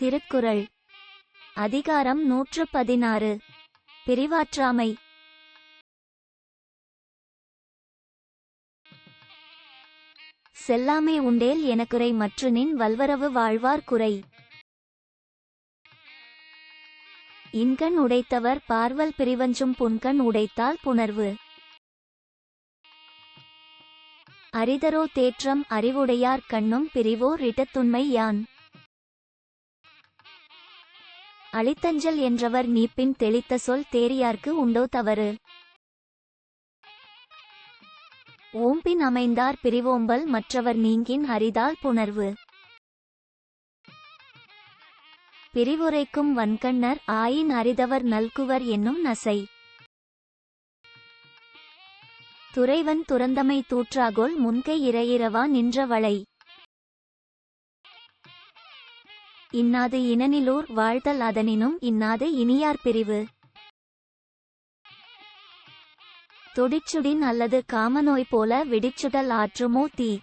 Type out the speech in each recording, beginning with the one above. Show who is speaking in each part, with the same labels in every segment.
Speaker 1: திருக்குறள். அதிகாரம் நூற்று பதினாறு பிரிவாற்றாமை. செல்லாமை உண்டேல் எனக்குறை மற்று நின் வல்வரவு வாழ்வார் குறை. இன்கண் உடைத்தவர் பார்வல் பிரிவஞ்சும் புன்கண் உடைத்தால் புணர்வு. அரிதரோ தேற்றம் அறிவுடையார் கண்ணும் பிரிவோர் இட்டத்துண்மை யான். அளித்தஞ்சல் என்றவர் நீப்பின் தெளித்த சொல் தேரியார்க்கு உண்டோ தவறு? ஓம்பின் அமைந்தார் பிரிவோம்பல் மற்றவர் நீங்கின் அரிதால் புணர்வு. பிரிவுரைக்கும் வன்கண்ணர் ஆயின் அரிதவர் நல்குவர் என்னும் நசை. துறைவன் துறந்தமை தூற்றாகோல் முன்கை இறையிறவா நின்ற வளை இன்னாது இனநிலூர் வாழ்தல் அதனினும் இன்னாது இனியார் பிரிவு. தொடிச்சுடின் அல்லது காமநோய் போல வெடிச்சுடல் ஆற்றுமோ தீ.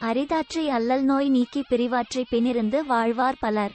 Speaker 1: அரிதாற்றை அல்லல் நோய் நீக்கி பிரிவாற்றை பின்னிருந்து வாழ்வார் பலர்.